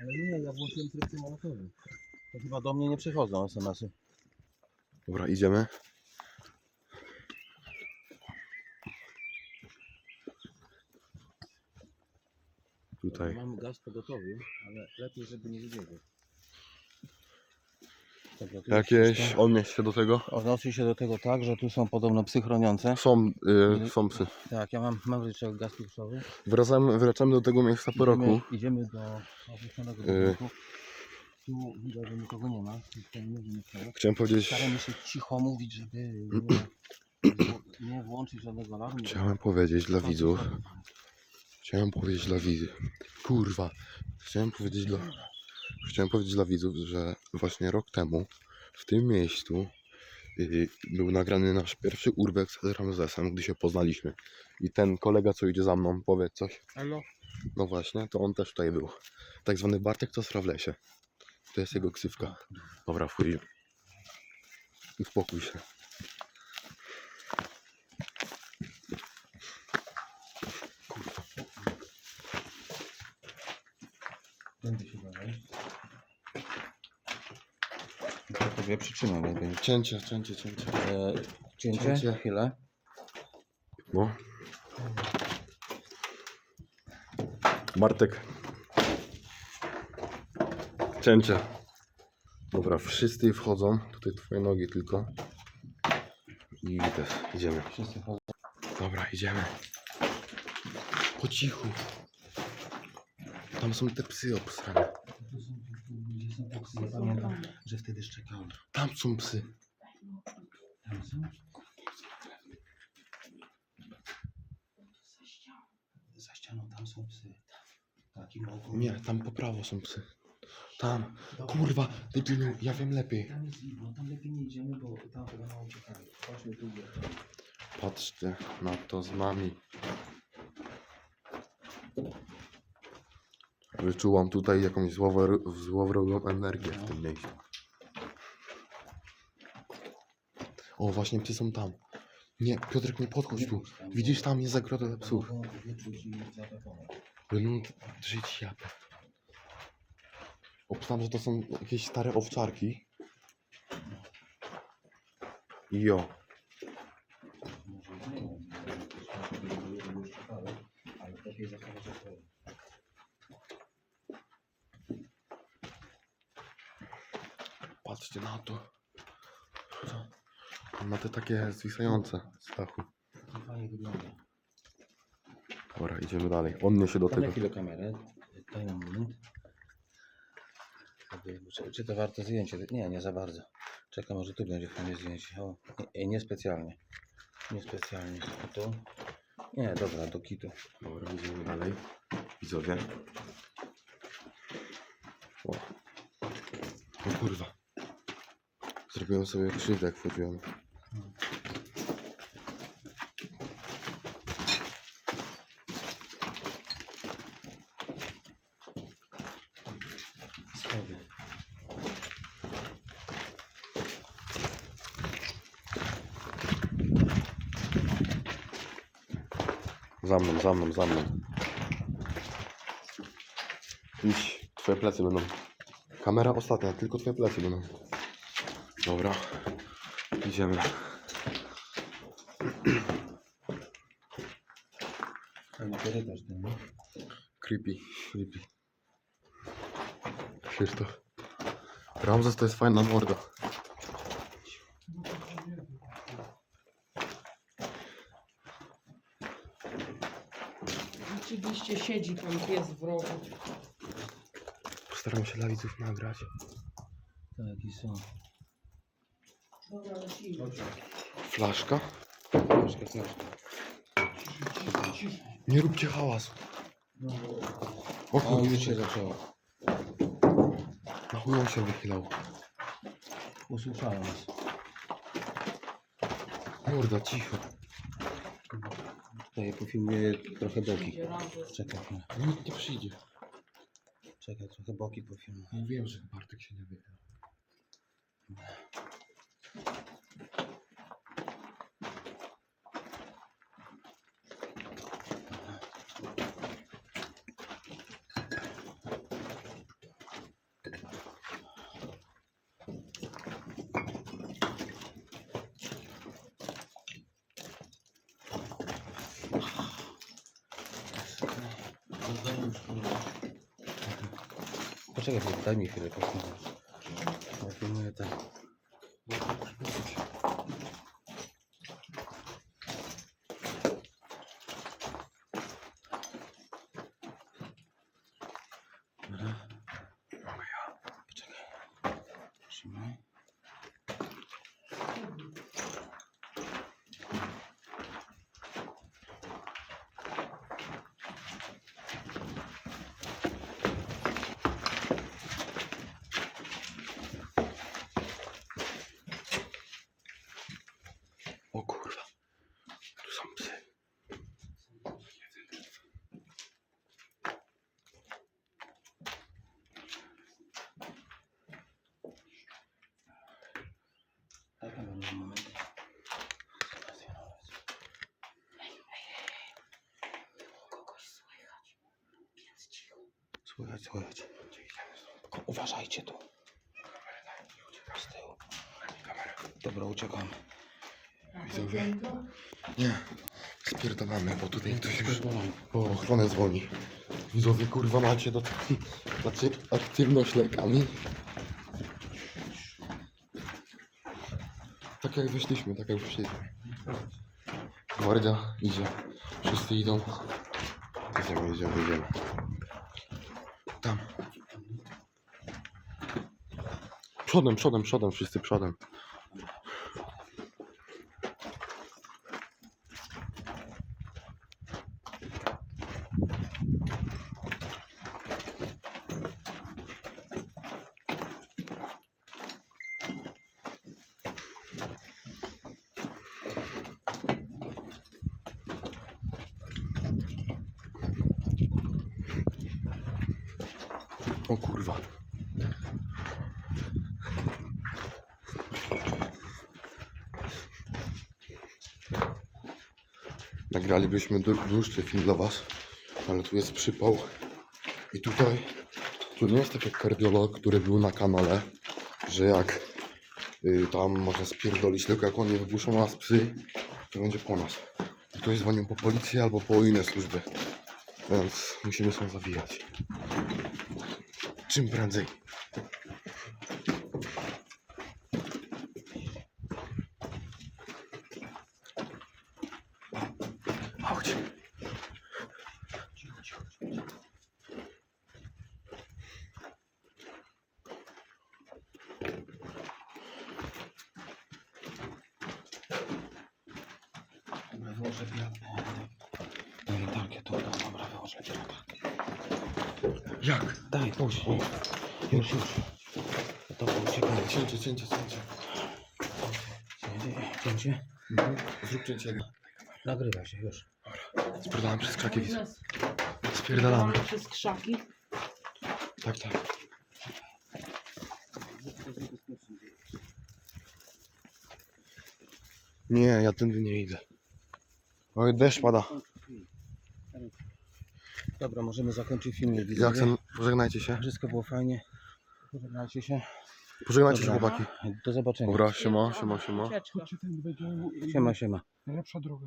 Ale nie, ja włączyłem tryb samolotowy. To chyba do mnie nie przychodzą SMS-y. Dobra, idziemy. Tutaj. Mam gaz pogotowy, ale lepiej, żeby nie wybiegł. Jest Jakieś odnieść się do tego? Odnosi się do tego tak, że tu są podobno psy chroniące. Są, y, są psy. Tak, ja mam, mam jeszcze gaz pieprzowy. Wracamy, wracamy do tego miejsca po roku. Idziemy, idziemy do opuszczonego Y. budynku. Tu widać, że nikogo nie ma. Chciałem powiedzieć, Staramy się cicho mówić, żeby nie, nie włączyć żadnego alarmu. chciałem powiedzieć dla widzów, chciałem powiedzieć dla widzów, kurwa, chciałem powiedzieć dla, chciałem powiedzieć dla widzów, że właśnie rok temu w tym miejscu y, był nagrany nasz pierwszy urbex z Ramzesem, gdy się poznaliśmy. I ten kolega, co idzie za mną, powie coś. Halo? No właśnie, to on też tutaj był. Tak zwany Bartek to sra w lesie. To jest jego ksywka. Dobra, wchodzi. Uspokój się. Będzie się dalej. To przytrzymam, jak będzie. Cięcie, cięcie, cięcie. E, cięcie? Cięcie. Chwilę. No. Bartek. Cięcie. Dobra, wszyscy wchodzą. Tutaj twoje nogi tylko. I też idziemy. Wszyscy chodzą. Dobra, idziemy. Po cichu. Tam są te psy obsrane. Ja pamiętam, że wtedy szczekałem. Tam są psy. Tam są? Za ścianą tam są psy. Tak, i mogą. Nie, tam po prawo są psy. Tam. Dobra. Kurwa, debilu, ja wiem lepiej. Tam jest tam lepiej nie idziemy, bo tam chyba mało uciekali. Chodźmy tu. Patrzcie na to z nami. Wyczułam tutaj jakąś złowro- złowrogą energię w tym miejscu. O, właśnie psy są tam. Nie, Piotrek, nie podchodź tu. Widzisz, tam jest zagroda psów. Będą żyć japę. Obstałem, że to są jakieś stare owczarki. Jo. Może nie, ale zachować Patrzcie na to. On ma te takie zwisające z dachu. To fajnie wygląda. Dobra, idziemy dalej. On niesie do na tego. chwilę kamerę. Daj nam. Jakby, Czy, czy to warto zdjęcie? Nie, nie za bardzo. Czekam, może tu będzie fajnie zdjęcie. O, nie, nie specjalnie. Nie specjalnie. A tu? Nie, dobra, do kitu. Dobra, idziemy dalej. Widzowie. O. o kurwa. Zrobiłem sobie krzywdę, jak wchodziłem. Schody. Za mną, za mną, za mną. Idź, twoje plecy będą. Kamera ostatnia, tylko twoje plecy będą. Dobra, idziemy. Fajny korytarz ten, no. Creepy, creepy. Krzysztof. Ramzes to jest fajna morda. Oczywiście siedzi tam pies w rogu. Postaram się dla widzów nagrać. Tak, jakieś są. Flaszka? Troszkę, troszkę. Nie róbcie hałasu. O O, już się zaczęło. na chuj on się wychylał. Usłyszałem nas. Morda, cicho. Tutaj pofilmuję trochę boki. Czekaj, chwilę. Nikt nie przyjdzie. czekaj, trochę boki pofilmuję. Mówiłem, że Bartek się nie wychyla. Poczekaj, daj mi chwilę, posłuchaj. Filmuję tak. Thank you. O kurwa. Tu są psy. Słychać, słychać. Tylko uważajcie tu. Z tyłu. Dobra, uciekamy. Widzowie. Nie. Spierdalamy, bo tutaj ktoś już Spierdolamy. po ochronę dzwoni. Widzowie, kurwa, macie do znaczy aktywność lekami. Tak jak wyszliśmy, tak jak wyszliśmy. Gwardia idzie. Wszyscy idą. Idziemy, idziemy, idziemy. Tam. Przodem, przodem, przodem, wszyscy przodem. O kurwa. Nagralibyśmy dłu- dłuższy film dla was, ale tu jest przypał. I tutaj, tu nie jest tak jak kardiolog, który był na kanale, że jak y, tam można spierdolić, tylko jak oni wybuszą nas psy, to będzie po nas. I tu dzwonią po policję albo po inne służby. Więc musimy się zawijać. Czym prędzej. Chodź. Dobra, wyłożę latarkę tu. Dobra, wyłożę latarkę. Jak? Daj, puść. Już, już. Dobra, uciekamy. Cięcie, cięcie, cięcie. Cięcie. Mhm. Zrób cięcie. Nagrywa się, już. Spierdalamy przez krzaki, widzę. Spierdalamy. przez krzaki. Tak, tak. Nie, ja tędy nie idę. Oj, deszcz pada. Dobra, możemy zakończyć filmik. Jak ten, pożegnajcie się. Wszystko było fajnie. Pożegnajcie się. Pożegnajcie się, Dobra. chłopaki. Do zobaczenia. Dobra, siema, siema, siema. Siema, siema. Najlepsza droga.